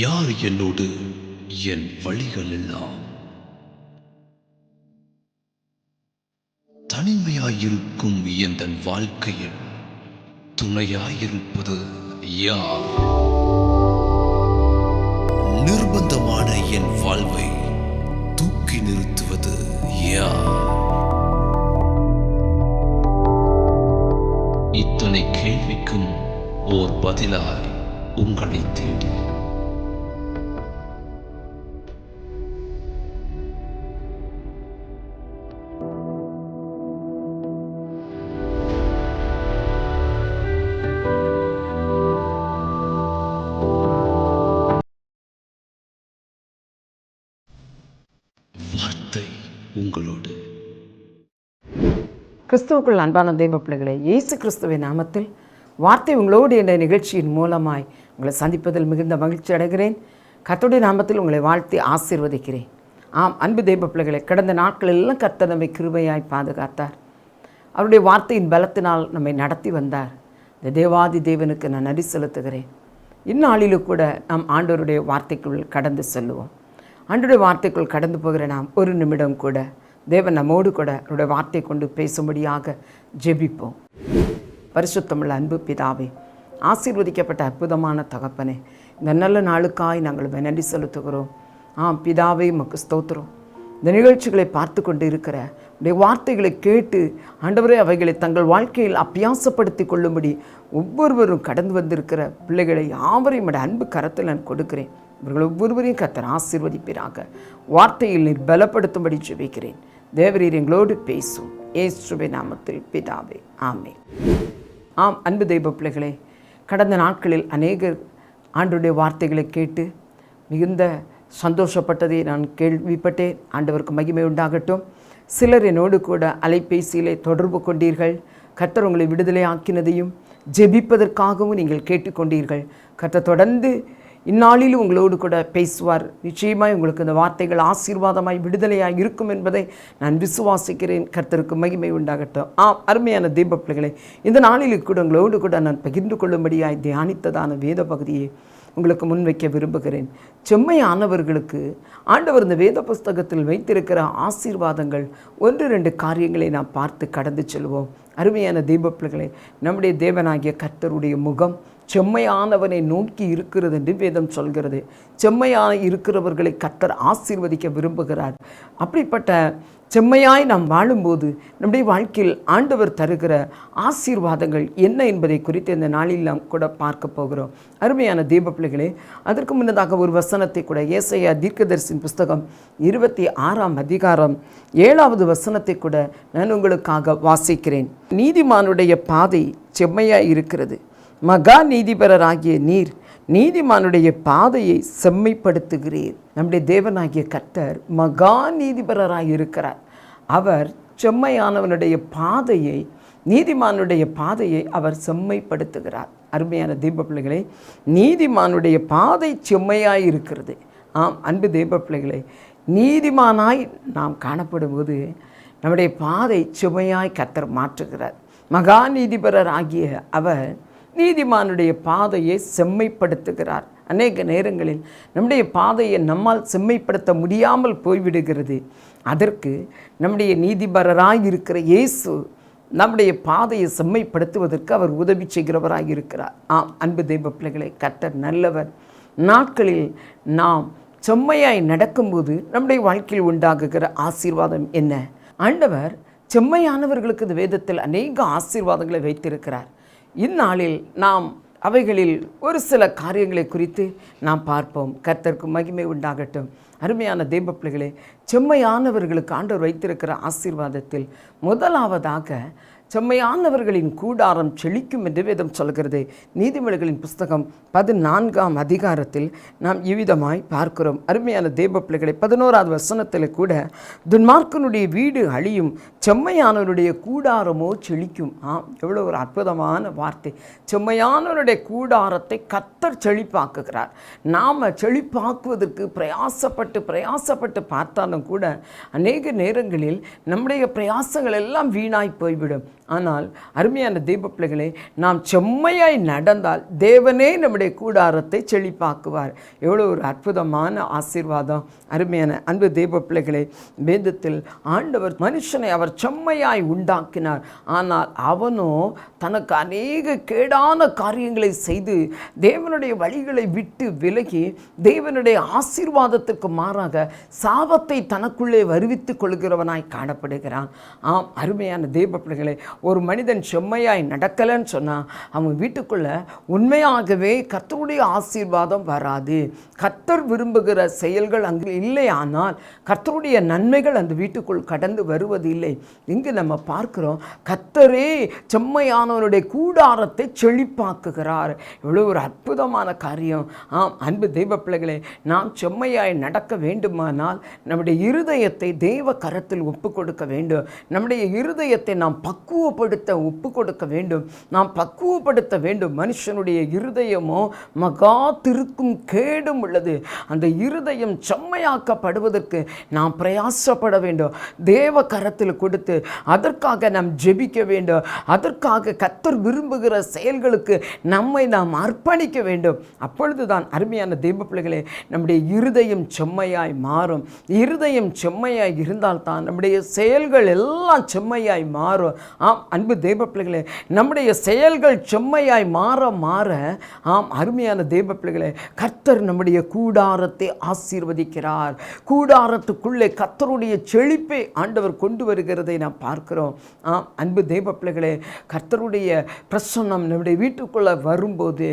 யார் என்னோடு என் வழிகளெல்லாம்? தனிமையாயிருக்கும் என் வாழ்க்கையில் துணையாயிருப்பது யார்? நிர்பந்தமான என் வாழ்வை தூக்கி நிறுத்துவது யார்? இத்தனை கேள்விக்கும் ஓர் பதிலாய் உங்களை தேடி உங்களோடு. கிறிஸ்துவுக்குள் அன்பான தெய்வ பிள்ளைகளே இயேசு கிறிஸ்துவின் நாமத்தில் வார்த்தை உங்களோடு என்ற நிகழ்ச்சியின் மூலமாய் உங்களை சந்திப்பதில் மிகுந்த மகிழ்ச்சி அடைகிறேன். கர்த்தருடைய நாமத்தில் உங்களை வாழ்த்தி ஆசீர்வதிக்கிறேன். ஆம் அன்பு தெய்வ பிள்ளைகளை கடந்த நாட்கள் எல்லாம் கர்த்தர் நம்மை கிருபையாய் பாதுகாத்தார். அவருடைய வார்த்தையின் பலத்தினால் நம்மை நடத்தி வந்தார். இந்த தேவாதி தேவனுக்கு நான் நன்றி செலுத்துகிறேன். இந்நாளிலும் கூட நாம் ஆண்டவருடைய வார்த்தைக்குள் கடந்து செல்லுவோம். ஆண்டவருடைய வார்த்தைக்குள் கடந்து போகிற நாம் ஒரு நிமிடம் கூட தேவன் நம்மோடு கூட அவருடைய வார்த்தை கொண்டு பேசும்படியாக ஜெபிப்போம். பரிசுத்தமுள்ள அன்பு பிதாவே ஆசீர்வதிக்கப்பட்ட அற்புதமான தகப்பனே இந்த நல்ல நாளுக்காய் நாங்கள் நன்றி செலுத்துகிறோம். ஆ பிதாவே மக்கு ஸ்தோத்திரம். இந்த நிகழ்ச்சிகளை பார்த்து கொண்டு இருக்கிற உடைய வார்த்தைகளை கேட்டு ஆண்டவரே அவைகளை தங்கள் வாழ்க்கையில் அபியாசப்படுத்தி கொள்ளும்படி ஒவ்வொருவரும் கடந்து வந்திருக்கிற பிள்ளைகளை யாவரையும் அன்பு கரத்தில் நான் கொடுக்கிறேன். இவர்கள் ஒவ்வொருவரையும் கத்தர் ஆசீர்வதிப்பீராக. வார்த்தையில் நீர் பலப்படுத்தும்படி ஜெபிக்கிறேன். தேவரீர் எங்களோடு பேசும். ஏசுவை நாமத்தில் பிதாவே. ஆமே ஆம் அன்பு தெய்வ பிள்ளைகளே கடந்த நாட்களில் அநேகர் ஆண்டுடைய வார்த்தைகளை கேட்டு மிகுந்த சந்தோஷப்பட்டதை நான் கேள்விப்பட்டேன். ஆண்டவருக்கு மகிமை உண்டாகட்டும். சிலர் என்னோடு கூட அலைபேசியிலே தொடர்பு கொண்டீர்கள். கத்தர் உங்களை விடுதலை ஆக்கினதையும் ஜெபிப்பதற்காகவும் நீங்கள் கேட்டுக்கொண்டீர்கள். கர்த்தர் தொடர்ந்து இந்நாளில் உங்களோடு கூட பேசுவார். நிச்சயமாய் உங்களுக்கு இந்த வார்த்தைகள் ஆசீர்வாதமாய் விடுதலையாக இருக்கும் என்பதை நான் விசுவாசிக்கிறேன். கர்த்தருக்கு மகிமை உண்டாகட்டும். ஆ அருமையான தீப பிள்ளைகளை இந்த நாளில் கூட உங்களோடு கூட நான் பகிர்ந்து கொள்ளும்படியாய் தியானித்ததான வேத பகுதியை உங்களுக்கு முன்வைக்க விரும்புகிறேன். செம்மையானவர்களுக்கு ஆண்டவர் இந்த வேத புஸ்தகத்தில் வைத்திருக்கிற ஆசீர்வாதங்கள் ஒன்று ரெண்டு காரியங்களை நாம் பார்த்து கடந்து செல்வோம். அருமையான தீபப்பிள்ளைகளை நம்முடைய தேவனாகிய கர்த்தருடைய முகம் செம்மையானவனை நோக்கி இருக்கிறது என்று வேதம் சொல்கிறது. செம்மையான இருக்கிறவர்களை கத்தர் ஆசீர்வதிக்க விரும்புகிறார். அப்படிப்பட்ட செம்மையாய் நாம் வாழும்போது நம்முடைய வாழ்க்கையில் ஆண்டவர் தருகிற ஆசீர்வாதங்கள் என்ன என்பதை குறித்து இந்த நாளில் நாம் கூட பார்க்க போகிறோம். அருமையான தீப பிள்ளைகளே அதற்கு முன்னதாக ஒரு வசனத்தை கூட ஏசையா தீர்க்கதரிசின் புஸ்தகம் இருபத்தி ஆறாம் அதிகாரம் ஏழாவது வசனத்தை கூட நான் உங்களுக்காக வாசிக்கிறேன். நீதிமானுடைய பாதை செம்மையாய் இருக்கிறது. மகா நீதிபரராகிய நீர் நீதிமானுடைய பாதையை செம்மைப்படுத்துகிறீர். நம்முடைய தேவனாகிய கர்த்தர் மகா நீதிபரராக இருக்கிறார் அவர் செம்மையானவனுடைய பாதையை நீதிமானுடைய பாதையை அவர் செம்மைப்படுத்துகிறார். அருமையான தீப பிள்ளைகளே நீதிமானுடைய பாதை செம்மையாய் இருக்கிறது ஆம் அன்பு தீபப்பிள்ளைகளை நீதிமானாய் நாம் காணப்படும்போது நம்முடைய பாதை செம்மையாய் கத்தர் மாற்றுகிறார். மகா நீதிபரர் ஆகிய அவர் நீதிமானுடைய பாதையை செம்மைப்படுத்துகிறார். அநேக நேரங்களில் நம்முடைய பாதையை நம்மால் செம்மைப்படுத்த முடியாமல் போய்விடுகிறது. அதற்கு நம்முடைய நீதிபரராக இருக்கிற இயேசு நம்முடைய பாதையை செம்மைப்படுத்துவதற்கு அவர் உதவி செய்கிறவராக இருக்கிறார். ஆம் அன்பு தெய்வ பிள்ளைகளை கத்தர் நல்லவர். நாட்களில் நாம் செம்மையாய் நடக்கும்போது நம்முடைய வாழ்க்கையில் உண்டாகுகிற ஆசீர்வாதம் என்ன? ஆண்டவர் செம்மையானவர்களுக்கு இந்த வேதத்தில் அநேக ஆசீர்வாதங்களை வைத்திருக்கிறார். இந்நாளில் நாம் அவைகளில் ஒரு சில காரியங்களை குறித்து நாம் பார்ப்போம். கர்த்தருக்கு மகிமை உண்டாகட்டும். அருமையான தெய்வ பிள்ளைகளே செம்மையானவர்களுக்கு ஆண்டவர் வைத்திருக்கிற ஆசீர்வாதத்தில் முதலாவதாக செம்மையானவர்களின் கூடாரம் செழிக்கும் என்று வேதம் சொல்கிறது. நீதிமொழிகளின் புஸ்தகம் பதினான்காம் அதிகாரத்தில் நாம் இவ்விதமாய் பார்க்கிறோம். அருமையான தேவ பிள்ளைகளை பதினோராவது வசனத்தில் கூட துன்மார்க்கனுடைய வீடு அழியும் செம்மையானவருடைய கூடாரமோ செழிக்கும். ஆம் எவ்வளோ ஒரு அற்புதமான வார்த்தை. செம்மையானவருடைய கூடாரத்தை கத்தர் செழிப்பாக்குகிறார். நாம் செழிப்பாக்குவதற்கு பிரயாசப்பட்டு பிரயாசப்பட்டு பார்த்தாலும் கூட அநேக நேரங்களில் நம்முடைய பிரயாசங்கள் எல்லாம் வீணாய் போய்விடும். ஆனால் அருமையான தெய்வ பிள்ளைகளே நாம் செம்மையாய் நடந்தால் தேவனே நம்முடைய கூடாரத்தை செழிப்பாக்குவார். எவ்வளோ ஒரு அற்புதமான ஆசீர்வாதம். அருமையான அன்பு தெய்வ பிள்ளைகளே வேதத்தில் ஆண்டவர் மனுஷனை அவர் செம்மையாய் உண்டாக்கினார். ஆனால் அவனோ தனக்கு அநேக கேடான காரியங்களை செய்து தேவனுடைய வழிகளை விட்டு விலகி தேவனுடைய ஆசீர்வாதத்துக்கு மாறாக சாபத்தை தனக்குள்ளே வருவித்துக் கொள்கிறவனாய் காணப்படுகிறான். ஆம் அருமையான தெய்வ ஒரு மனிதன் செம்மையாய் நடக்கலைன்னு சொன்னால் அவன் வீட்டுக்குள்ளே உண்மையாகவே கர்த்தருடைய ஆசீர்வாதம் வராது. கர்த்தர் விரும்புகிற செயல்கள் அங்கு இல்லை ஆனால் கர்த்தருடைய நன்மைகள் அந்த வீட்டுக்குள் கடந்து வருவது இல்லை இங்கு நம்ம பார்க்குறோம் கர்த்தரே செம்மையானவருடைய கூடாரத்தை செழிப்பாக்குகிறார். இவ்வளோ ஒரு அற்புதமான காரியம். ஆம் அன்பு தெய்வ பிள்ளைகளே நாம் செம்மையாய் நடக்க வேண்டுமானால் நம்முடைய இருதயத்தை தெய்வ கரத்தில் ஒப்பு கொடுக்க வேண்டும். நம்முடைய இருதயத்தை நாம் பக்குவப்படுத்த ஒப்பு கொடுக்க வேண்டும். நாம் பக்குவப்படுத்த வேண்டும். மனுஷனுடைய இருதயமோ மகா திருக்கும் கேடும் உள்ளது. அந்த இருதயம் செம்மையாக்கப்படுவதற்கு நாம் பிரயாசப்பட வேண்டும். தேவ கரத்தில் கொடுத்து அதற்காக நாம் ஜெபிக்க வேண்டும். அதற்காக கத்தர் விரும்புகிற செயல்களுக்கு நம்மை நாம் அர்ப்பணிக்க வேண்டும். அப்பொழுதுதான் அருமையான தெய்வ பிள்ளைகளே நம்முடைய இருதயம் செம்மையாய் மாறும். இருதயம் செம்மையாய் இருந்தால்தான் நம்முடைய செயல்கள் எல்லாம் செம்மையாய் மாறும். ஆம் அன்பு தெய்வ பிள்ளைகளே நம்முடைய செயல்கள் செம்மையாய் மாற மாற ஆம் அருமையான தெய்வ பிள்ளைகளே கர்த்தர் நம்முடைய கூடாரத்தை ஆசீர்வதிக்கிறார். கூடாரத்துக்குள்ளே கர்த்தருடைய செழிப்பை ஆண்டவர் கொண்டு வருகிறதை நாம் பார்க்கிறோம். ஆம் அன்பு தெய்வ பிள்ளைகளே கர்த்தருடைய பிரசன்னம் நம்முடைய வீட்டுக்குள்ளே வரும்போது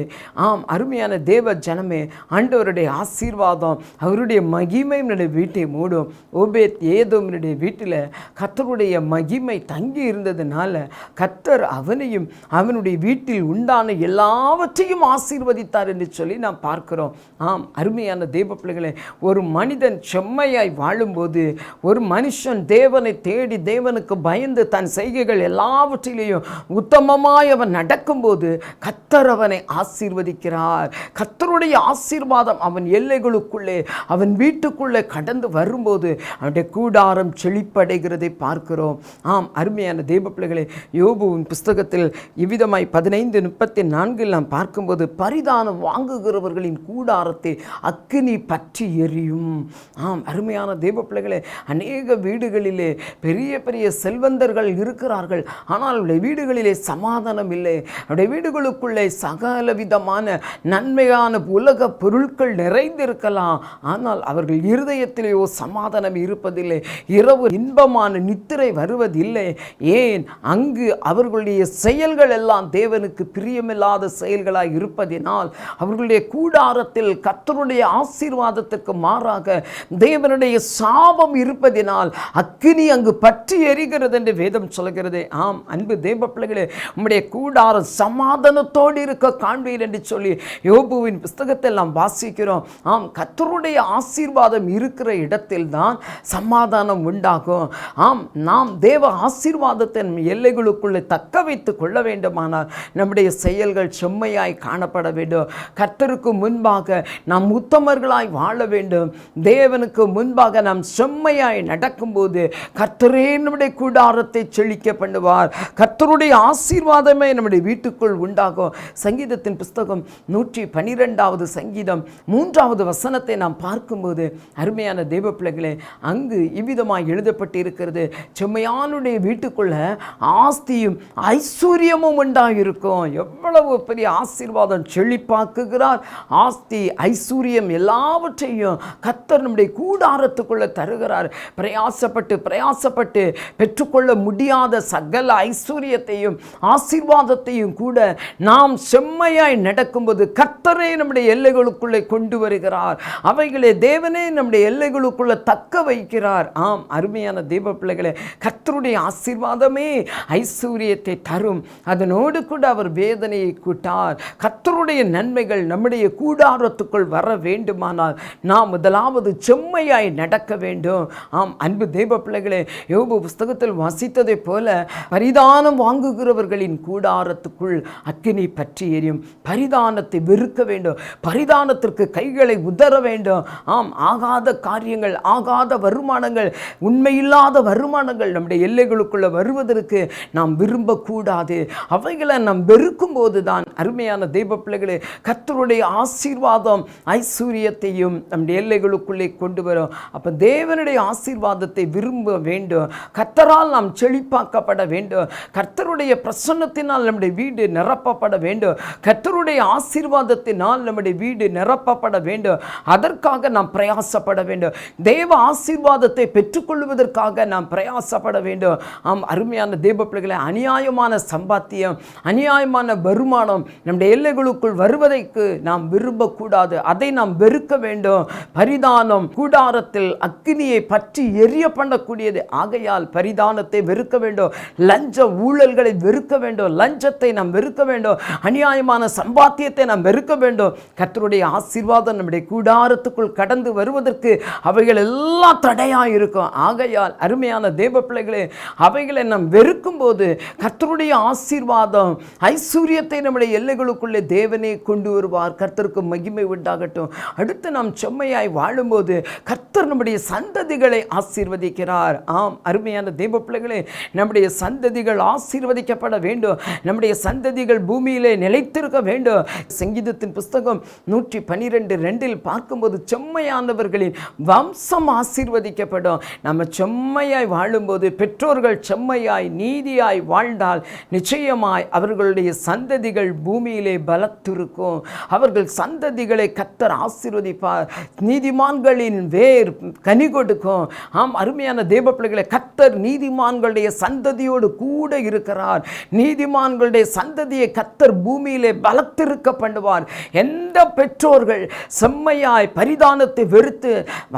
ஆம் அருமையான தேவ ஜனமே ஆண்டவருடைய ஆசீர்வாதம் அவருடைய மகிமை என்னுடைய வீட்டை மூடும். ஓபேத் ஏதோமனுடைய வீட்டில் கர்த்தருடைய மகிமை தங்கி இருந்ததுனால அதனால் கர்த்தர் அவனையும் அவனுடைய வீட்டில் உண்டான எல்லாவற்றையும் ஆசீர்வதித்தார் என்று சொல்லி நாம் பார்க்கிறோம். ஆம் அருமையான தெய்வ பிள்ளைகளை ஒரு மனிதன் செம்மையாய் வாழும்போது ஒரு மனுஷன் தேவனை தேடி தேவனுக்கு பயந்து தன் செய்கைகள் எல்லாவற்றிலேயும் உத்தமமாய் அவன் நடக்கும்போது கத்தர் அவனை ஆசீர்வதிக்கிறார். கத்தருடைய ஆசீர்வாதம் அவன் எல்லைகளுக்குள்ளே அவன் வீட்டுக்குள்ளே கடந்து வரும்போது அவனுடைய கூடாரம் செழிப்படைகிறதை பார்க்கிறோம். ஆம் அருமையான தெய்வ பிள்ளைகளை யோபுவின் புஸ்தகத்தில் இவ்விதமாய் பதினைந்து முப்பத்தி நான்கில் நாம் பார்க்கும்போது பரிதானம் வாங்குகிறவர்களின் கூடாரத்தை அக்கினி பற்றி எரியும் ஆம் அருமையான தேவ பிள்ளைகளே அநேக வீடுகளிலே பெரிய பெரிய செல்வந்தர்கள் இருக்கிறார்கள். ஆனால் அவருடைய வீடுகளிலே சமாதானம் இல்லை. அவருடைய வீடுகளுக்குள்ளே சகல விதமான நன்மையான உலக பொருட்கள் நிறைந்திருக்கலாம். ஆனால் அவர்கள் இருதயத்திலேயோ சமாதானம் இருப்பதில்லை. இரவு இன்பமான நித்திரை வருவதில்லை. ஏன்? அங்கு அவர்களுடைய செயல்கள் எல்லாம் தேவனுக்கு பிரியமில்லாத செயல்களாய் இருப்பதினால் அவர்களுடைய கூடாரத்தில் கத்தருடைய ஆசீர்வாதத்திற்கு மாறாக தேவனுடைய சாபம் இருப்பதினால் அக்கினி அங்கு பற்றி எரிகிறது என்று வேதம் சொல்கிறது ஆம் அன்பு தேவ பிள்ளைகளே உம்முடைய கூடாரம் சமாதானத்தோடு இருக்க காண்பீர் என்று சொல்லி யோபுவின் புஸ்தகத்தில் நாம் வாசிக்கிறோம். ஆம் கத்தருடைய ஆசீர்வாதம் இருக்கிற இடத்தில் தான் சமாதானம் உண்டாகும். ஆம் நாம் தேவ ஆசீர்வாதத்தின் எல்லைகளுக்குள்ளே தக்க வைத்துக் கொள்ள வேண்டுமானால் நம்முடைய செயல்கள் செம்மையாய் காணப்பட வேண்டும். கர்த்தருக்கு முன்பாக நாம் உத்தமர்களாய் வாழ வேண்டும். தேவனுக்கு முன்பாக நாம் செம்மையாய் நடக்கும்போது கர்த்தரே நம்முடைய கூடாரத்தை செழிக்க பண்ணுவார். கர்த்தருடைய ஆசீர்வாதமே நம்முடைய வீட்டுக்குள் உண்டாகும். சங்கீதத்தின் புஸ்தகம் நூற்றி பனிரெண்டாவது சங்கீதம் மூன்றாவது வசனத்தை நாம் பார்க்கும்போது அருமையான தெய்வ பிள்ளைகளே அங்கு இவ்விதமாக எழுதப்பட்டு இருக்கிறது செம்மையானுடைய வீட்டுக்குள்ள ஆஸ்தியும் ஐஸ்வர்யமும் உண்டாயிருக்கும். எவ்வளவு பெரிய ஆசீர்வாதம் செழிப்பாக்குகிறார். ஆஸ்தி ஐஸ்வர்யம் எல்லாவற்றையும் கத்தர் நம்முடைய கூடாரத்துக்குள்ளே தருகிறார். பிரயாசப்பட்டு பிரயாசப்பட்டு பெற்றுக்கொள்ள முடியாத சகல ஐஸ்வர்யத்தையும் ஆசீர்வாதத்தையும் கூட நாம் செம்மையாய் நடக்கும்போது கத்தரே நம்முடைய எல்லைகளுக்குள்ளே கொண்டு வருகிறார். அவைகளை தேவனே நம்முடைய எல்லைகளுக்குள்ளே தக்க வைக்கிறார். ஆம் அருமையான தெய்வ பிள்ளைகளே கத்தருடைய ஆசீர்வாதமே ஐஸ்வர்யத்தை தரும். அதனோடு கூட அவர் வேதனையை கூட்டார். கத்தருடைய நன்மைகள் நம்முடைய கூடாரத்துக்குள் வர வேண்டுமானால் நாம் முதலாவது செம்மையாய் நடக்க வேண்டும். ஆம் அன்பு தெய்வ பிள்ளைகளே யோபு புஸ்தகத்தில் வசித்ததைப் போல பரிதானம் வாங்குகிறவர்களின் கூடாரத்துக்குள் அக்கினி பற்றி எரியும். பரிதானத்தை வெறுக்க வேண்டும். பரிதானத்திற்கு கைகளை உதற வேண்டும். ஆம் ஆகாத காரியங்கள் ஆகாத வருமானங்கள் உண்மையில்லாத வருமானங்கள் நம்முடைய எல்லைகளுக்குள்ள வருவதற்கு நாம் விரும்பக்கூடாது. அவைகளை நாம் வெறுக்கும் போது தான் அருமையான தெய்வ பிள்ளைகளே கர்த்தருடைய ஆசீர்வாதம் ஐஸ்வர்யத்தையும் நம்முடைய எல்லைகளுக்குள்ளே கொண்டு வரும். அப்போ தேவனுடைய ஆசீர்வாதத்தை விரும்ப வேண்டும். கர்த்தரால் நாம் செழிப்பாக்கப்பட வேண்டும். கர்த்தருடைய பிரசன்னத்தினால் நம்முடைய வீடு நிரப்பப்பட வேண்டும். கர்த்தருடைய ஆசீர்வாதத்தினால் நம்முடைய வீடு நிரப்பப்பட வேண்டும். அதற்காக நாம் பிரயாசப்பட வேண்டும். தேவ ஆசீர்வாதத்தை பெற்றுக்கொள்வதற்காக நாம் பிரயாசப்பட வேண்டும். ஆம் அருமையான தேவ பிள்ளைகளை அநியாயமான சம்பாத்தியம் அநியாயமான வருமானம் நம்முடைய எல்லைகளுக்குள் வருவதைக்கு நாம் விரும்பக்கூடாது. அதை நாம் வெறுக்க வேண்டும். பரிதானம் கூடாரத்தில் அக்னியை பற்றி எரிய பண்ணக்கூடியது. ஆகையால் பரிதானத்தை வெறுக்க வேண்டும். லஞ்ச ஊழல்களை வெறுக்க வேண்டும். லஞ்சத்தை நாம் வெறுக்க வேண்டும். அநியாயமான சம்பாத்தியத்தை நாம் வெறுக்க வேண்டும். கத்தருடைய ஆசீர்வாதம் நம்முடைய கூடாரத்துக்குள் கடந்து வருவதற்கு அவைகள் எல்லாம் தடையாக இருக்கும் ஆகையால் அருமையான தேவ பிள்ளைகளே அவைகளை நாம் வெறு இருக்கும்போது கர்த்தருடைய ஆசீர்வாதம் ஐஸ்வர்யத்தை நம்முடைய எல்லைகளுக்குள்ளே தேவனே கொண்டு வருவார். கர்த்தருக்கு மகிமை உண்டாகட்டும். அடுத்து நாம் செம்மையாய் வாழும்போது கர்த்தர் நம்முடைய சந்ததிகளை ஆசீர்வதிக்கிறார். ஆம் அருமையான தெய்வ பிள்ளைகளே நம்முடைய சந்ததிகள் ஆசீர்வதிக்கப்பட வேண்டும். நம்முடைய சந்ததிகள் பூமியிலே நிலைத்திருக்க வேண்டும். சங்கீதத்தின் புஸ்தகம் நூற்றி பன்னிரெண்டு ரெண்டில் பார்க்கும்போது செம்மையானவர்களின் வம்சம் ஆசீர்வதிக்கப்படும். நம்ம செம்மையாய் வாழும்போது பெற்றோர்கள் செம்மையாய் நீ நீதியாய் வாழ்ந்தால் நிச்சயமாய் அவர்களுடைய சந்ததிகள் பூமியிலே பலத்திருக்கும். அவர்கள் சந்ததிகளை கத்தர் ஆசீர்வதிப்பார். நீதிமான்களின் வேர் கனி கொடுக்கும். ஆம் அருமையான தேவ பிள்ளைகளை கத்தர் நீதிமான்களுடைய சந்ததியோடு கூட இருக்கிறார். நீதிமான்களுடைய சந்ததியை கத்தர் பூமியிலே பலத்திருக்க பண்ணுவார். எந்த பெற்றோர்கள் செம்மையாய் பரிதானத்தை வெறுத்து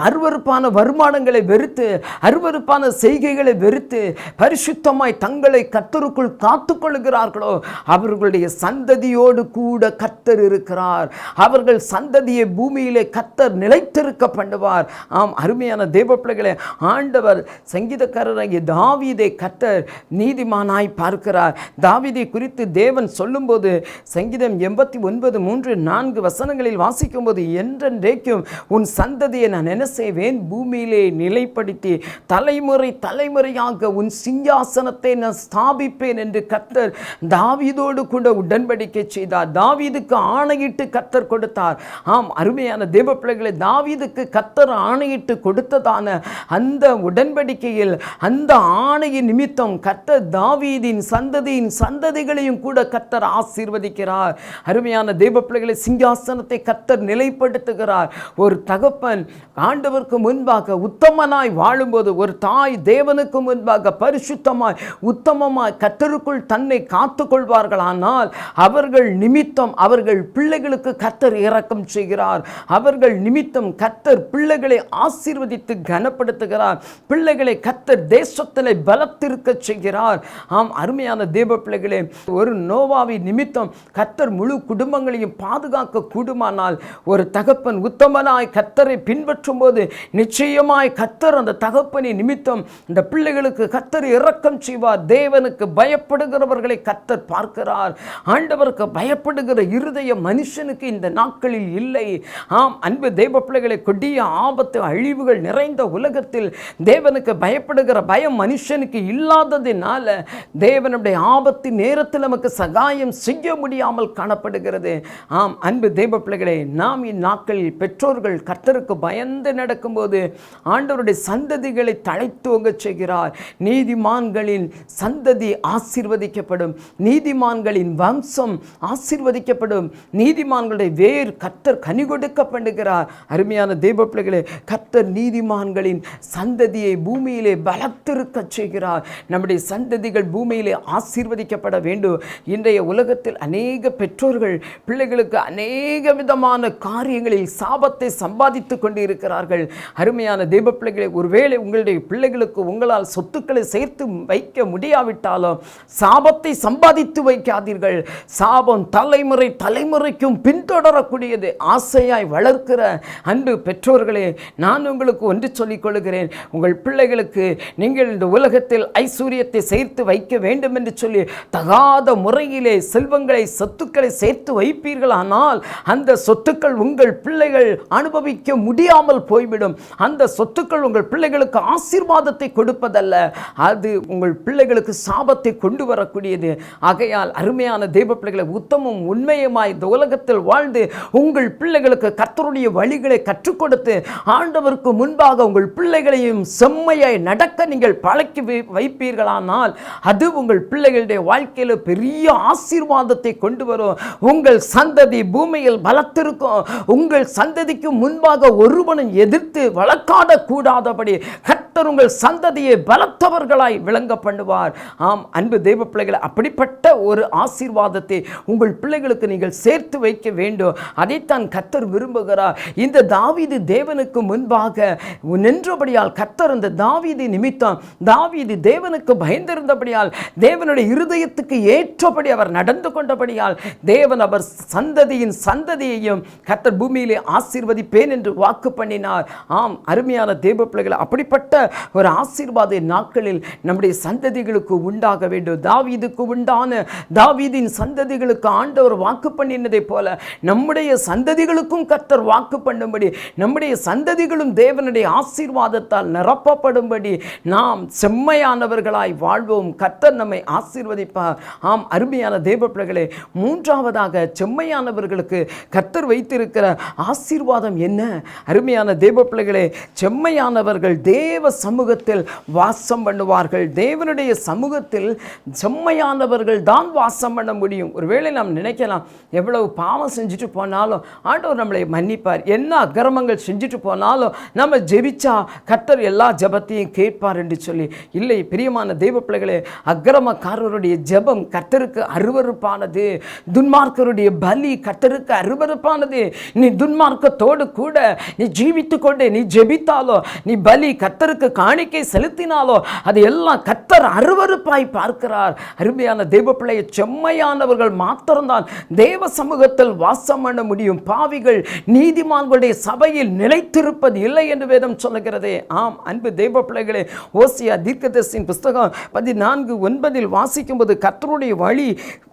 அருவருப்பான வருமானங்களை வெறுத்து அருவருப்பான செய்கைகளை வெறுத்து பரிசுத்தமாய் தங்களை கத்தருக்குள் காத்துக்கொள்கிறார்களோ அவர்களுடைய சந்ததியோடு கூட கத்தர் இருக்கிறார். அவர்கள் சந்ததியை பூமியிலே கத்தர் நிலைத்திருக்க பண்ணுவார். ஆம் அருமையான தேவ பிள்ளைகளே ஆண்டவர் சங்கீதக்காரராகிய தாவீதை கத்தர் நீதிமானாய் பார்க்கிறார். தாவிதை குறித்து தேவன் சொல்லும்போது சங்கீதம் எண்பத்தி ஒன்பது மூன்று நான்கு வசனங்களில் வாசிக்கும்போது என்றென்றைக்கும் உன் சந்ததியை நான் என்ன செய்வேன்? பூமியிலே நிலைப்படுத்தி தலைமுறை தலைமுறையாக உன் சிங்காசனத்தை நான் ஸ்தாபிப்பேன் என்று கத்தர் தாவீதோடு கூட உடன்படிக்கை செய்தார். தாவீதுக்கு ஆணையிட்டு கத்தர் கொடுத்தார். ஆம் அருமையான தேவ பிள்ளைகளை தாவீதுக்கு கத்தர் ஆணையிட்டு கொடுத்ததான அந்த உடன்படிக்கையில் அந்த ஆணையின் நிமித்தம் கத்தர் தாவீதின் சந்ததியின் சந்ததிகளையும் கூட கத்தர் ஆசீர்வதிக்கிறார். அருமையான தேவ பிள்ளைகளை சிங்காசனத்தை கத்தர் நிலைப்படுத்துகிறார். ஒரு தகப்பன் ஆண்டவருக்கு முன்பாக உத்தமனாய் வாழும்போது ஒரு தாய் தேவனுக்கு முன்பாக பரிசுத்தமாய் உத்தமமாய் கத்தருக்குள் தன்னை காத்து கொள்வார்களானால் அவர்கள் நிமித்தம் அவர்கள் பிள்ளைகளுக்கு கத்தர் இறக்கம் செய்கிறார். அவர்கள் நிமித்தம் கத்தர் பிள்ளைகளை ஆசீர்வதித்து கனப்படுத்துகிறார். பிள்ளைகளை கத்தர் தேசத்தில் பலத்திருக்க செய்கிறார். ஆம் அருமையான தேவ பிள்ளைகளே ஒரு நோவாவி நிமித்தம் கத்தர் முழு குடும்பங்களையும் பாதுகாக்க கூடுமானால் ஒரு தகப்பன் உத்தமனாய் கத்தரை பின்பற்றும் போது நிச்சயமாய் கத்தர் அந்த தகப்பனை நிமித்தம் இந்த பிள்ளைகளுக்கு கத்தர் இறக்கம் செய்வார். தேவனுக்கு பயப்படுகிறவர்களை கத்தர் பார்க்கிறார். ஆண்டவருக்கு பயப்படுகிற இருதய மனுஷனுக்கு இந்த நாட்களில் இல்லை. ஆம் அன்பு தெய்வ பிள்ளைகளை கொடிய ஆபத்து அழிவுகள் நிறைந்த உலகத்தில் தேவனுக்கு பயப்படுகிற பயம் மனுஷனுக்கு இல்லாததினால தேவனுடைய ஆபத்து நேரத்தில் நமக்கு சகாயம் செய்ய முடியாமல் காணப்படுகிறது. ஆம் அன்பு தெய்வ பிள்ளைகளை நாம் இந்நாட்களில் பெற்றோர்கள் கர்த்தருக்கு பயந்து நடக்கும்போது ஆண்டவருடைய சந்ததிகளை தழைத்துவங்க செய்கிறார். நீதிமான்களின் சந்ததி ஆசீர்வதிக்கப்படும். நீதிமான்களின் வம்சம் ஆசீர்வதிக்கப்படும். நீதிமான்களுடைய வேர் கர்த்தர் கனி கொடுக்கப்படுகிறார் அருமையான தேவ பிள்ளைகளே கர்த்தர் நீதிமான்களின் சந்ததியை பூமியிலே பலத்திருக்க செய்கிறார். நம்முடைய சந்ததிகள் பூமியிலே ஆசீர்வதிக்கப்பட வேண்டும். இன்றைய உலகத்தில் அநேக பெற்றோர்கள் பிள்ளைகளுக்கு அநேக விதமான காரியங்களில் சாபத்தை சம்பாதித்து கொண்டு இருக்கிறார்கள் அருமையான தெய்வ பிள்ளைகளை ஒருவேளை உங்களுடைய பிள்ளைகளுக்கு உங்களால் சொத்துக்களை சேர்த்து வைக்க முடியாவிட்டாலும் சாபத்தை சம்பாதித்து வைக்காதீர்கள். சாபம் தலைமுறை தலைமுறைக்கும் பின்தொடரக்கூடியது. ஆசையாய் வளர்க்கிற அன்பு பெற்றோர்களே நான் உங்களுக்கு ஒன்று சொல்லிக் கொள்கிறேன். உங்கள் பிள்ளைகளுக்கு நீங்கள் இந்த உலகத்தில் ஐஸ்வர்யத்தை சேர்த்து வைக்க வேண்டும் என்று சொல்லி தகாத முறையிலே செல்வங்களை சொத்துக்களை சேர்த்து வைப்பீர்களானால் அந்த சொத்துக்கள் உங்கள் பிள்ளைகள் அனுபவிக்க முடியாமல் போய்விடும். அந்த சொத்துக்கள் உங்கள் பிள்ளைகளுக்கு ஆசீர்வாதத்தை கொடுப்பதல்ல. அது உங்கள் பிள்ளைகளுக்கு சாபத்தை கொண்டு வரக்கூடியது. ஆகையால் அருமையான தெய்வ பிள்ளைகளை உத்தமும் உண்மையுமாய் இந்த உலகத்தில் வாழ்ந்து உங்கள் பிள்ளைகளுக்கு கர்த்தருடைய வழிகளை கற்றுக் கொடுத்து ஆண்டவருக்கு முன்பாக உங்கள் பிள்ளைகளையும் செம்மையாய் நடக்க நீங்கள் பழக்கி வைப்பீர்களானால் அது உங்கள் பிள்ளைகளுடைய வாழ்க்கையில் பெரிய ஆசீர்வாதத்தை கொண்டு வரும். உங்கள் சந்ததி பூமியில் பலத்திருக்கும். உங்கள் சந்ததிக்கு முன்பாக ஒருவனும் எதிர்த்து வழக்காட கூடாதபடி கர்த்தர் உங்கள் சந்ததியை பலத்தவர்களாய் விளங்க பண்ணுவார் ஆம் அன்பு தெய்வ பிள்ளைகளை அப்படிப்பட்ட ஒரு ஆசீர்வாதத்தை உங்கள் பிள்ளைகளுக்கு நீங்கள் சேர்த்து வைக்க வேண்டும். அதைத்தான் கத்தர் விரும்புகிறார். இந்த தாவீது தேவனுக்கு முன்பாக நின்றபடியால் கத்தர் இந்த தாவீது நிமித்தம் தாவீது தேவனுக்கு பயந்திருந்தபடியால் தேவனுடைய இருதயத்துக்கு ஏற்றபடி அவர் நடந்து கொண்டபடியால் தேவன் அவர் சந்ததியின் சந்ததியையும் கத்தர் பூமியிலே ஆசீர்வதிப்பேன் என்று வாக்கு பண்ணினார். ஆம் அருமையான தேவ பிள்ளைகள் அப்படிப்பட்ட ஒரு ஆசீர்வாத நாட்களில் நம்முடைய சந்ததி சந்ததிகளுக்கு உண்டாக வேண்டும். தாவீதுக்கு உண்டான தாவீதின் சந்ததிகளுக்கு ஆண்டவர் வாக்கு பண்ணினதைப் போல நம்முடைய சந்ததிகளுக்கும் கர்த்தர் வாக்கு பண்ணும்படி நம்முடைய சந்ததிகளும் தேவனுடைய ஆசீர்வாதத்தால் நிரப்பப்படும்படி நாம் செம்மையானவர்களாய் வாழ்வோம். கர்த்தர் நம்மை ஆசீர்வதிப்பார் ஆம் அருமையான தேவ பிள்ளைகளே மூன்றாவதாக செம்மையானவர்களுக்கு கர்த்தர் வைத்திருக்கிற ஆசீர்வாதம் என்ன? அருமையான தேவ பிள்ளைகளே செம்மையானவர்கள் தேவ சமூகத்தில் வாசம் பண்ணுவார்கள். தேவனுடைய சமூகத்தில் செம்மையானவர்கள் தான் வாசம் பண்ண முடியும். ஒருவேளை நாம் நினைக்கலாம் எவ்வளவு பாவம் செஞ்சுட்டு போனாலும் ஆண்டவர் நம்மளை மன்னிப்பார். என்ன அக்கிரமங்கள் செஞ்சுட்டு போனாலும் நம்ம ஜெபிச்சா கர்த்தர் எல்லா ஜெபத்தையும் கேட்பார் என்று சொல்லி. இல்லை பிரியமான தெய்வ பிள்ளைகளே அக்கிரமக்காரருடைய ஜெபம் கர்த்தருக்கு அருவருப்பானது. துன்மார்க்கருடைய பலி கர்த்தருக்கு அருவருப்பானது. நீ துன்மார்க்கத்தோடு கூட நீ ஜீவித்து கொண்டே நீ ஜெபித்தாலோ நீ பலி கர்த்தருக்கு காணிக்கை செலுத்தினாலோ அது எல்லாம் கர்த்தர்? அருவருப்பாய் பார்க்கிறார். அருமையான தெய்வ பிள்ளையை செம்மையானவர்கள் மாத்திரம்தான். தேவ சமூகத்தில் வாசம் பண்ண முடியும். பாவிகள் நீதிமான்களுடைய சபையில் நிலைத்திருப்பது இல்லை என்று வேதம் சொல்லுகிறதே. ஆம் அன்பு தெய்வ பிள்ளைகளே ஓசியா தீர்க்கதர்சின் புஸ்தகம் பதினான்கு ஒன்பதில் வாசிக்கும்போது கத்தருடைய வழி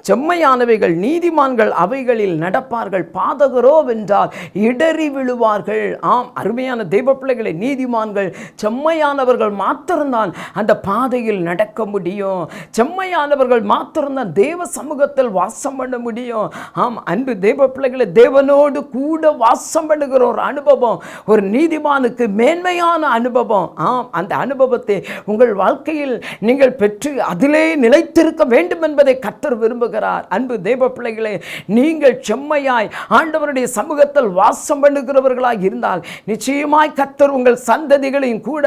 செம்மையானவைகள் நீதிமான்கள் அவைகளில் நடப்பார்கள். பாதகரோ வென்றால் இடறி விழுவார்கள். ஆம் அருமையான தெய்வ பிள்ளைகளை நீதிமான்கள் செம்மையானவர்கள் மாத்திரம்தான். அந்த பாதையில் நட நடக்க முடியும். செம்மையானவர்கள் மாத்திரம்தான் தேவ சமூகத்தில் வாசம் பண்ண முடியும். ஆம் அன்பு தேவ பிள்ளைகளை தேவனோடு கூட வாசம் பண்ணுகிற ஒரு அனுபவம் ஒரு நீதிமானுக்கு மேன்மையான அனுபவம். ஆம் அந்த அனுபவத்தை உங்கள் வாழ்க்கையில் நீங்கள் பெற்று அதிலே நிலைத்திருக்க வேண்டும் என்பதை கத்தர் விரும்புகிறார். அன்பு தேவ பிள்ளைகளே நீங்கள் செம்மையாய் ஆண்டவருடைய சமூகத்தில் வாசம் பண்ணுகிறவர்களாக இருந்தால் நிச்சயமாய் கத்தர் உங்கள் சந்ததிகளையும் கூட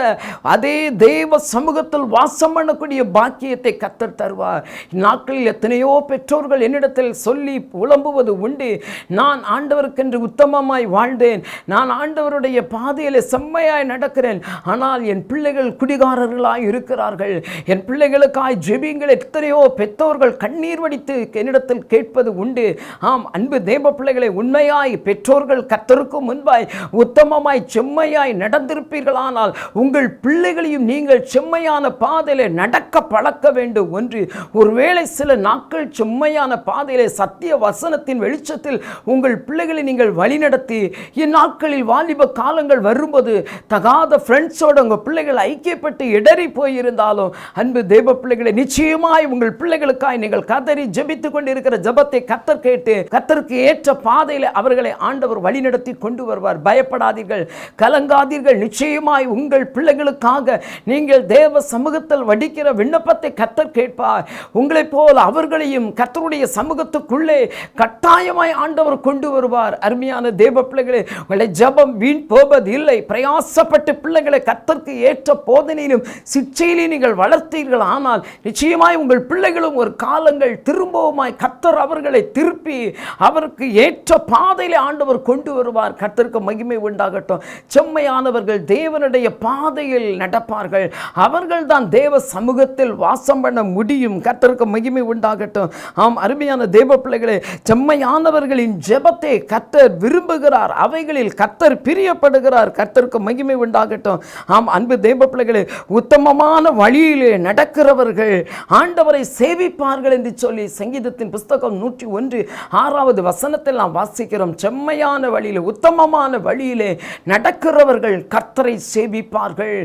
அதே தேவ சமூகத்தில் வாசம் பண்ணக்கூடிய பாக்கியத்தை கத்தர் தருவார். நாட்களில் எத்தனையோ பெற்றோர்கள் என்னிடத்தில் சொல்லி புலம்புவது உண்டு. நான் ஆண்டவருக்கென்று உத்தமமாய் வாழ்ந்தேன். நான் ஆண்டவருடைய பாதையில் செம்மையாய் நடக்கிறேன். ஆனால் என் பிள்ளைகள் குடிகாரர்களாய் இருக்கிறார்கள். என் பிள்ளைகளுக்காய் ஜெபிங்கள் எத்தனையோ பெற்றோர்கள் கண்ணீர் வடித்து என்னிடத்தில் கேட்பது உண்டு. ஆம் அன்பு தேவ பிள்ளைகளை உண்மையாய் பெற்றோர்கள் கத்தருக்கு முன்பாய் உத்தமமாய் செம்மையாய் நடந்திருப்பீர்களானால் உங்கள் பிள்ளைகளையும் நீங்கள் செம்மையான பாதையில் நட நடக்க பழக்க வேண்டும் ஒன்று ஒருவேளை சில நாட்கள் செம்மையான பாதையிலே சத்திய வசனத்தின் வெளிச்சத்தில் உங்கள் பிள்ளைகளை நீங்கள் வழிநடத்தி இந்நாட்களில் வாலிப காலங்கள் வரும்போது தகாத ஃப்ரெண்ட்ஸோடு உங்கள் பிள்ளைகள் ஐக்கியப்பட்டு இடறி போயிருந்தாலும் அன்பு தேவ பிள்ளைகளை நிச்சயமாய் உங்கள் பிள்ளைகளுக்காய் நீங்கள் கதறி ஜபித்து கொண்டிருக்கிற ஜெபத்தை கத்தர் கேட்டு கத்தருக்கு ஏற்ற பாதையில் அவர்களை ஆண்டவர் வழிநடத்தி கொண்டு வருவார். பயப்படாதீர்கள் கலங்காதீர்கள். நிச்சயமாய் உங்கள் பிள்ளைகளுக்காக நீங்கள் தேவ சமூகத்தில் வடிக்க வடிக்கிற விண்ணப்பத்தை கத்தர் கேட்பார். உங்களைப் போல் அவர்களையும் கத்தருடைய சமூகத்துக்குள்ளே கட்டாயமாய் ஆண்டவர் கொண்டு வருவார். அருமையான தேவ பிள்ளைகளே உங்களை ஜபம் வீண் போவது இல்லை. பிரயாசப்பட்டு பிள்ளைகளை கத்தருக்கு ஏற்ற போதனையிலும் சிற்சையிலும் நீங்கள் வளர்த்தீர்கள். ஆனால் நிச்சயமாய் உங்கள் பிள்ளைகளும் ஒரு காலங்கள் திரும்பவுமாய் கத்தர் அவர்களை திருப்பி அவருக்கு ஏற்ற பாதையிலே ஆண்டவர் கொண்டு வருவார். கத்தருக்கு மகிமை உண்டாகட்டும். செம்மையானவர்கள் தேவனுடைய பாதையில் நடப்பார்கள். அவர்கள் தான் தேவ சமூகத்தில் வாசம் பண்ண முடியும். கத்தருக்கு மகிமை உண்டாகட்டும். ஆம் அருமையான தேவ பிள்ளைகளே செம்மையானவர்களின் ஜெபத்தை கத்தர் விரும்புகிறார். அவைகளில் கத்தர் பிரியப்படுகிறார். கத்தருக்கு மகிமை உண்டாகட்டும். ஆம் அன்பு தேவ பிள்ளைகளே உத்தமமான வழியிலே நடக்கிறவர்கள் ஆண்டவரை சேவிப்பார்கள் என்று சொல்லி சங்கீதத்தின் புஸ்தகம் நூற்றி ஒன்று ஆறாவது வசனத்தில் நாம் வாசிக்கிறோம். செம்மையான வழியிலே உத்தமமான வழியிலே நடக்கிறவர்கள் கர்த்தரை சேவிப்பார்கள்.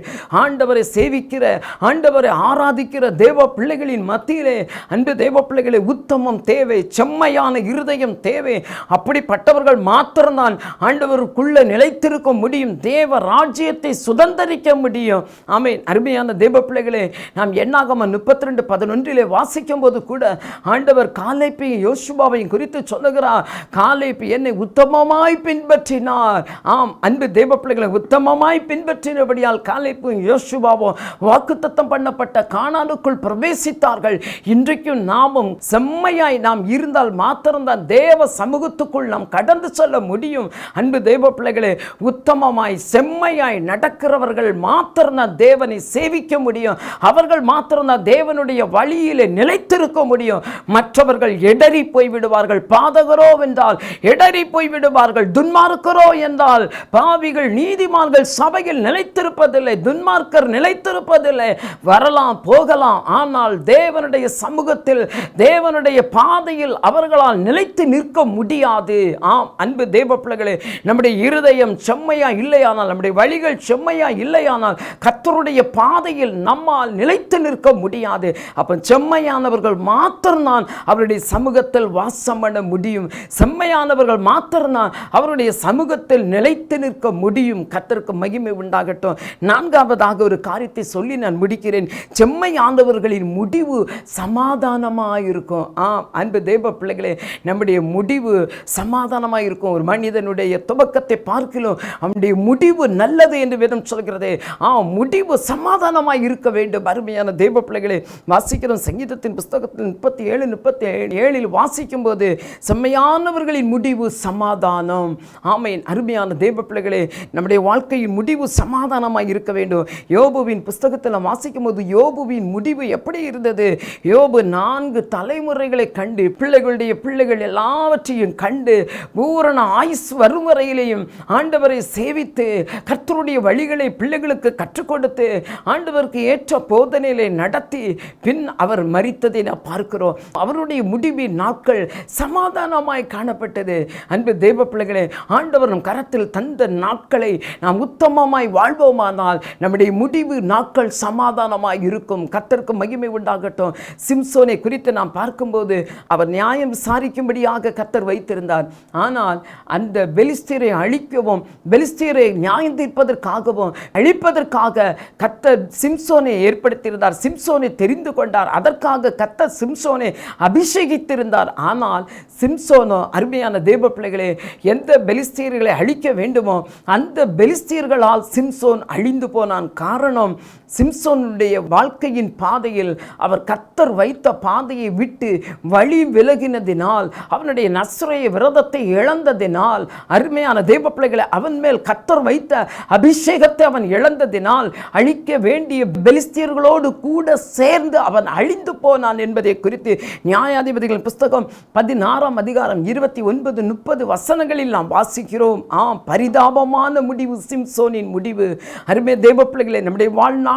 ஆண்டவரை சேவிக்கிற ஆண்டவரை ஆராதிக்கிற தேவ பிள்ளைகளின் மத்தியிலே அன்பு தேவ பிள்ளைகளை உத்தமம் தேவை செம்மையான இருதயம் தேவை. அப்படிப்பட்டவர்கள் மாத்திரம்தான் ஆண்டவருக்குள்ள நிலைத்திருக்க முடியும். தேவ ராஜ்யத்தை சுதந்தரிக்க முடியும். ஆமை அருமையான தேவ பிள்ளைகளே நாம் எண்ணாகம முப்பத்தி ரெண்டு பதினொன்றிலே வாசிக்கும் போது கூட ஆண்டவர் காலைப்பையும் யோசுபாவையும் குறித்து சொல்லுகிறார் காலைப்பு என்னை உத்தமமாய் பின்பற்றினார். ஆம் அன்பு தேவ பிள்ளைகளை உத்தமமாய் பின்பற்றினபடியால் காலைப்பும் யோசுபாவும் வாக்குத்தத்தம் பண்ணப்பட்ட காணானுக்குள் பிரவேசித்தார்கள். இன்றைக்கும் நாமும் செம்மையாய் நாம் இருந்தால் மாத்திரம்தான் தேவ சமூகத்துக்குள் நாம் கடந்து செல்ல முடியும். அன்பு தேவ பிள்ளைகளே உத்தமமாய் செம்மையாய் நடக்கிறவர்கள் மாத்திரம்தான் தேவனை சேவிக்க முடியும். அவர்கள் மாத்திரம்தான் தேவனுடைய வழியிலே நிலைத்திருக்க முடியும். மற்றவர்கள் எடறி போய் விடுவார்கள் பாதகரோ என்றால் எடறி போய் விடுவார்கள் துன்மார்க்கரோ என்றால் பாவிகள் நீதிமான்கள் சபையில் நிலைத்திருப்பதில்லை. துன்மார்க்கர் நிலைத்திருப்பதில்லை. வரலாம் போகலாம். ஆனால் தேவனுடைய சமூகத்தில் தேவனுடைய பாதையில் அவர்களால் நிலைத்து நிற்க முடியாது. ஆம் அன்பு தேவ பிள்ளைகளே நம்முடைய இருதயம் செம்மையா இல்லையானால் நம்முடைய வழிகள் செம்மையா இல்லையானால் கத்தருடைய பாதையில் நம்மால் நிலைத்து நிற்க முடியாது. அப்போ செம்மையானவர்கள் மாத்திரம்தான் அவருடைய சமூகத்தில் வாசம் பண்ண முடியும். செம்மையானவர்கள் மாத்திரம்தான் அவருடைய சமூகத்தில் நிலைத்து நிற்க முடியும். கத்தருக்கு மகிமை உண்டாகட்டும். நான்காவதாக ஒரு காரியத்தை சொல்லி நான் முடிக்கிறேன். செம்மையானவர்களின் முடிவு சமாதானமாக இருக்கும் ஆ அன்பு தேவ பிள்ளைகளே நம்முடைய முடிவு சமாதானமாக இருக்கும் ஒரு மனிதனுடைய துவக்கத்தை பார்க்கலாம் அவனுடைய முடிவு நல்லது என்று வேதம் சொல்கிறது. ஆ முடிவு சமாதானமாக இருக்க வேண்டும். அருமையான தேவ பிள்ளைகளே வாசிக்கிறோம் சங்கீதத்தின் புஸ்தகத்தில் முப்பத்தி ஏழு முப்பத்தி ஏழில் வாசிக்கும் போது செம்மையானவர்களின் முடிவு சமாதானம். ஆமையின் அருமையான தேவ பிள்ளைகளே நம்முடைய வாழ்க்கையின் முடிவு சமாதானமாக இருக்க வேண்டும். யோபுவின் புஸ்தகத்தில் வாசிக்கும் போது யோபுவின் முடிவு எப்படி இருந்தது? யோபு நான்கு தலைமுறைகளை கண்டு பிள்ளைகளுடைய பிள்ளைகள் எல்லாவற்றையும் கண்டு பூரண ஆயுஸ் வரும் வரையிலேயும் ஆண்டவரை சேவித்து கர்த்தருடைய வழிகளை பிள்ளைகளுக்கு கற்றுக் கொடுத்து ஆண்டவருக்கு ஏற்ற போதனைகளை நடத்தி பின் அவர் மறித்ததை நாம் பார்க்கிறோம். அவருடைய முடிவின் நாட்கள் சமாதானமாய் காணப்பட்டது. அன்பு தேவ பிள்ளைகளே ஆண்டவர் நம் கரத்தில் தந்த நாட்களை நாம் உத்தமமாய் வாழ்வோமானால் நம்முடைய முடிவு நாட்கள் சமாதானமாய் இருக்கும். கத்தருக்கும் மகிமை உண்டாகட்டும். சிம்சோனை குறித்து நாம் பார்க்கும்போது அவர் நியாயம் விசாரிக்கும்படியாக கத்தர் வைத்திருந்தார். ஆனால் அந்த பெலிஸ்தீரை அழிக்கவும் பெலிஸ்தீரை நியாயம் தீர்ப்பதற்காகவும் அழிப்பதற்காக கத்தர் சிம்சோனை ஏற்படுத்தியிருந்தார். சிம்சோனை தெரிந்து கொண்டார். அதற்காக கத்தர் சிம்சோனை அபிஷேகித்திருந்தார். ஆனால் சிம்சோனோ அருமையான தேவ பிள்ளைகளே எந்த பெலிஸ்தீர்களை அழிக்க வேண்டுமோ அந்த பெலிஸ்தீர்களால் சிம்சோன் அழிந்து போனான். காரணம் சிம்சோனுடைய வாழ்க்கையின் பாதையில் அவர் கத்தர் வைத்த பாதையை விட்டு வழி விலகினதினால் அவனுடைய நஸ்ரைய விரதத்தை இழந்ததினால் அருமையான தேவப்பிள்ளைகளை அவன் மேல் கத்தர் வைத்த அபிஷேகத்தை அவன் இழந்ததினால் அழிக்க வேண்டிய பெலிஸ்தியர்களோடு கூட சேர்ந்து அவன் அழிந்து போனான் என்பதை குறித்து நியாயாதிபதிகள் புஸ்தகம் பதினாறாம் அதிகாரம் இருபத்தி ஒன்பது முப்பது வசனங்களில் நாம் வாசிக்கிறோம். ஆம் பரிதாபமான முடிவு சிம்சோனின் முடிவு. அருமை தேவப்பிள்ளைகளை பிள்ளைகளை நம்முடைய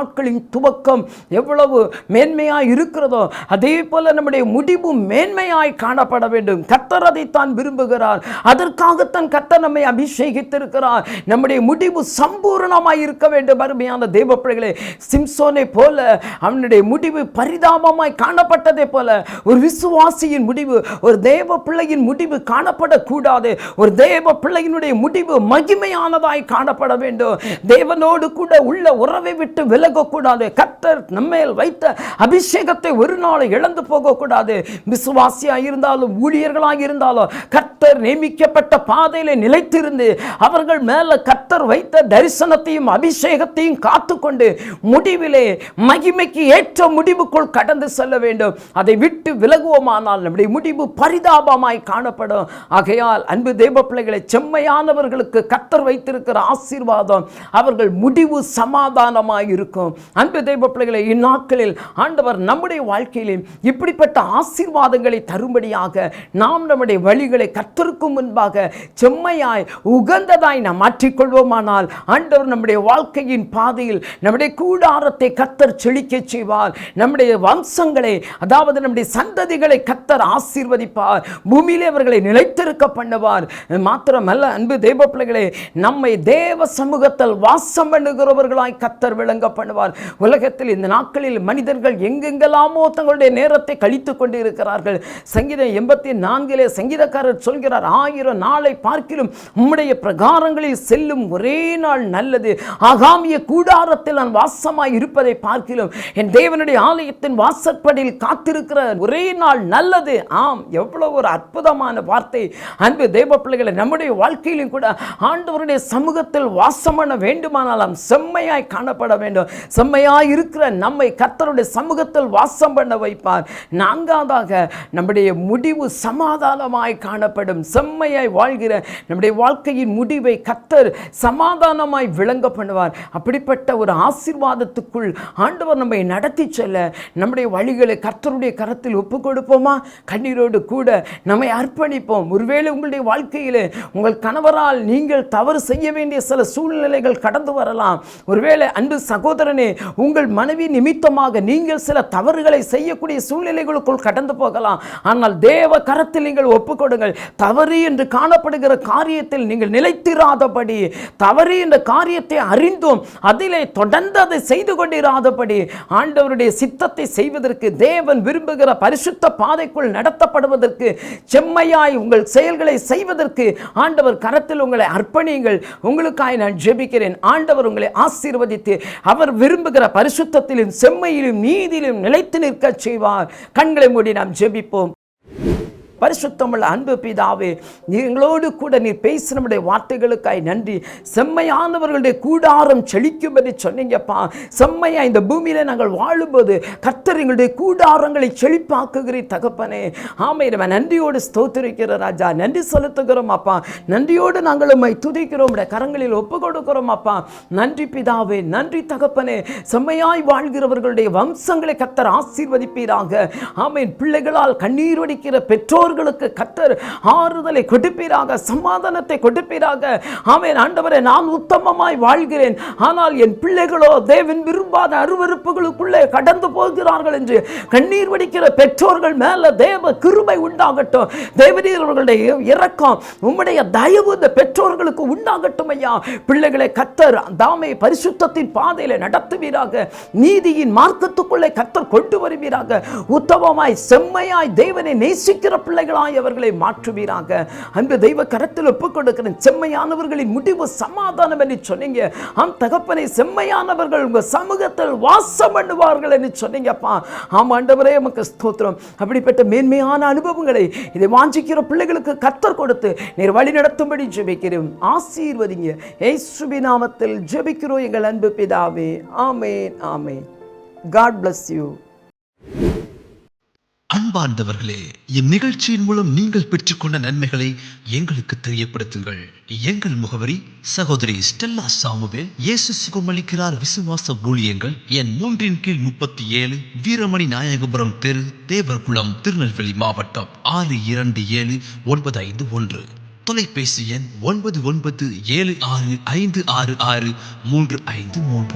நாட்களின் துவக்கம் எவ்வளவு மேன்மையாய் இருக்கிறதோ அதே போல நம்முடைய முடிவு மேன்மையாய் காணப்பட வேண்டும். கத்தர் அதைத்தான் விரும்புகிறார். அதற்காகத்தான் கத்தர் நம்மை அபிஷேகித்திருக்கிறார். நம்முடைய முடிவு சம்பூரணமாய் இருக்க வேண்டும். அருமையான தெய்வ பிள்ளைகளே சிம்சோனை போல அவனுடைய முடிவு பரிதாபமாய் காணப்பட்டதை போல ஒரு விசுவாசியின் முடிவு ஒரு தேவ பிள்ளையின் முடிவு காணப்படக்கூடாது. ஒரு தேவ பிள்ளையினுடைய முடிவு மகிமையானதாய் காணப்பட வேண்டும். தேவனோடு கூட உள்ள உறவை விட்டு விலகக்கூடாது. கர்த்தர் நம்மேல் வைத்த அபிஷேகத்தை ஒரு நாள் இழந்து போகக்கூடாது. விசுவாசியாக இருந்தாலும் ஊழியர்களாக இருந்தாலும் கர்த்தர் நியமிக்கப்பட்ட பாதையில் நிலைத்திருந்து அவர்கள் மேலே கர்த்தர் வைத்த தரிசனத்தையும் அபிஷேகத்தையும் காத்துக்கொண்டு முடிவிலே மகிமைக்கு ஏற்ற முடிவுக்குள் கடந்து செல்ல வேண்டும். அதை விட்டு விலகுவோமானால் நம்முடைய முடிவு பரிதாபமாய் காணப்படும். ஆகையால் அன்பு தேவ பிள்ளைகளை செம்மையானவர்களுக்கு கத்தர் வைத்திருக்கிற ஆசீர்வாதம் அவர்கள் முடிவு சமாதானமாக இருக்கும். அன்பு தெய்வ பிள்ளைகளை இந்நாட்களில் ஆண்டவர் நம்முடைய வாழ்க்கையிலும் இப்படிப்பட்ட ஆசீர்வாதங்களை தரும்படியாக நாம் நம்முடைய வழிகளை கத்தருக்கு முன்பாக செம்மையாய் உகந்ததாய் நாம் மாற்றிக்கொள்வோமானால் ஆண்டவர் நம்முடைய வாழ்க்கையின் பாதையில் நம்முடைய கூடாரத்தை கத்தர் செழிக்க செய்வார். நம்முடைய வம்சங்களை அதாவது நம்முடைய சந்ததிகளை கத்தர் ஆசீர்வதிப்பார். பூமியிலே அவர்களை நிலைத்திருக்க பண்ணுவார். மாத்திரமல்ல அன்பு தெய்வ பிள்ளைகளே நம்மை தேவ சமூகத்தில் வாசம் பண்ணுகிறவர்களாய் கத்தர் விளங்க பண்ணுவார். உலகத்தில் இந்த நாட்களில் மனிதர்கள் எங்கெங்கெல்லாமோ தங்களுடைய நேரத்தை கழித்து கொண்டு இருக்கிறார்கள் சங்கீதம் எண்பத்தி நான்கிலே சங்கீதக்காரர் சொல்கிறார் ஆயிரம் நாளை பார்க்கிலும் உம்முடைய பிரகாரங்களில் செல்லும் ஒரே நாள் நல்லது. ஆகாமிய கூடாரத்தில் நான் வாசமாய் இருப்பதை பார்க்கிலும் என் தேவனுடைய ஆலயத்தின் வாசற்படியில் காத்திருக்கிற ஒரே நாள் நல்லது. ஆம் எவ்வளவு ஒரு அற்புதமான வார்த்தை. அன்பு தேவ பிள்ளைகளை நம்முடைய வாழ்க்கையிலும் கூட ஆண்டவருடைய சமூகத்தில் வாசம் பண்ண வேண்டுமானாலும் செம்மையாய் காணப்பட வேண்டும். செம்மையாக இருக்கிற நம்மை கர்த்தருடைய சமூகத்தில் வாசம் பண்ண வைப்பார். நான்காவதாக நம்முடைய முடிவு சமாதானமாய் காணப்படும். செம்மையாய் வாழ்கிற நம்முடைய வாழ்க்கையின் முடிவை கர்த்தர் சமாதானமாய் விளங்க பண்ணுவார். அப்படிப்பட்ட ஒரு ஆசீர்வாதத்துக்குள் ஆண்டவர் நம்மை நடத்தி செல்ல நம்முடைய வழிகளை கர்த்தருடைய கரத்தில் ஒப்பு கொடுப்போமா? கண்ணீரோடு கூட நம்மை அர்ப்பணிப்போம். ஒருவேளை உங்களுடைய வாழ்க்கையில் உங்கள் கணவரால் நீங்கள் தவறு செய்ய வேண்டிய சில சூழ்நிலைகள் கடந்து வரலாம். ஒருவேளை அன்பு சகோதரனே உங்கள் மனைவி நிமித்தமாக நீங்கள் சில தவறுகளை செய்யக்கூடிய சூழ்நிலைகளுக்குள் கடந்து போகலாம். ஆனால் தேவ கரத்தில் நீங்கள் ஒப்புக்கொடுங்கள். தவறு என்று காணப்படுகிற காரியத்தில் நீங்கள் நிலைத்திராதபடி தவறு என்ற காரியத்தை அறிந்தும் அதிலே தொடர்ந்து அதை செய்து கொண்டிராதபடி ஆண்டவருடைய சித்தத்தை செய்வதற்கு தேவன் விரும்புகிற பரிசுத்த பாதைக்குள் நடத்தப்படுவதற்கு செம்மையாய் உங்கள் செயல்களை செய்வதற்கு ஆண்டவர் கரத்தில் உங்களை அர்ப்பணியுங்கள். உங்களுக்காய் நான் ஜெபிக்கிறேன். ஆண்டவர் உங்களை ஆசீர்வதித்து அவர் விரும்புகிற பரிசுத்தத்திலும் செம்மையிலும் நீதியிலும் நிலைத்து நிற்க செய்வார். கண்களை மூடி நாம் ஜெபிப்போம். பரிசுத்தமுள்ள அன்பு பிதாவே எங்களோடு கூட நீர் பேசின நம்முடைய வார்த்தைகளுக்காய் நன்றி. செம்மையானவர்களுடைய கூடாரம் செழிக்கும் என்று சொன்னீங்கப்பா. செம்மையா இந்த பூமியில நாங்கள் வாழும்போது கர்த்தர் எங்களுடைய கூடாரங்களை செழிப்பாக்குகிற தகப்பனே. ஆமை நம்ம நன்றியோடு ஸ்தோத்திருக்கிற ராஜா நன்றி செலுத்துகிறோம் அப்பா. நன்றியோடு நாங்கள் உம்மை துதிக்கிறோம் கரங்களில் ஒப்பு கொடுக்கிறோம் அப்பா. நன்றி பிதாவே நன்றி தகப்பனே. செம்மையாய் வாழ்கிறவர்களுடைய வம்சங்களை கர்த்தர் ஆசீர்வதிப்பீராக. ஆமையின் பிள்ளைகளால் கண்ணீர் வடிக்கிற அவர்களுக்கு கத்தர் ஆறுதலை கொடுப்பீராக சமாதானத்தை கொடுப்பீராக. ஆமேன். ஆண்டவரே நான் உத்தமமாய் வாழ்கிறேன். ஆனால் என் பிள்ளைகளோ தேவன் விரும்பாத அருவறுப்புகளுக்குள்ளே கடந்து போகிறார்கள் என்று கண்ணீர் வடிக்கிற பெற்றோர்கள் மேல தேவ கிருபை உண்டாகட்டும். தேவரீர் இறக்கம் உம்முடைய தயவு இந்த பெற்றோர்களுக்கு உண்டாகட்டும் ஐயா. பிள்ளைகளை கத்தர் தாமே பரிசுத்தத்தின் பாதையில நடத்துவீராக. நீதியின் மார்க்கத்துக்குள்ளே கத்தர் கொண்டு வருவீராக. உத்தமமாய் செம்மையாய் தேவனை நேசிக்கிற பிள்ளைகளாய் அவர்களை மாற்றுவீராக. அன்பு தெய்வ கரத்தில் ஒப்புக் செம்மையானவர்களின் முடிவு சமாதானம் என்று சொன்னீங்க. ஆம் தகப்பனை செம்மையானவர்கள் உங்க சமூகத்தில் வாசம் பண்ணுவார்கள் என்று சொன்னீங்கப்பா. ஆம் ஆண்டவரே நமக்கு ஸ்தோத்திரம். அப்படிப்பட்ட மேன்மையான அனுபவங்களை இதை வாஞ்சிக்கிற பிள்ளைகளுக்கு கத்தர் கொடுத்து நீர் வழி நடத்தும்படி ஜெபிக்கிறோம். ஆசீர்வதிங்க. ஏசுபி நாமத்தில் ஜெபிக்கிறோம் எங்கள் அன்பு பிதாவே. ஆமேன் ஆமேன். காட் பிளஸ் யூ அன்பார்ந்தவர்களே இந்நிகழ்ச்சியின் மூலம் நீங்கள் பெற்றுக்கொண்ட நன்மைகளை எங்களுக்கு தெரியப்படுத்துங்கள். எங்கள் முகவரி சகோதரி ஸ்டெல்லா சாமுவேல். இயேசு சுகமளிக்கிறார் விசுவாச ஊழியங்கள் என் மூன்றின் கீழ் முப்பத்தி ஏழு வீரமணி நாயகபுரம் தெரு தேவர்குளம் திருநெல்வேலி மாவட்டம் ஆறு இரண்டு ஏழு ஒன்பது ஐந்து ஒன்று. தொலைபேசி எண் ஒன்பது ஒன்பது ஏழு ஆறு ஐந்து ஆறு ஆறு மூன்று ஐந்து மூன்று.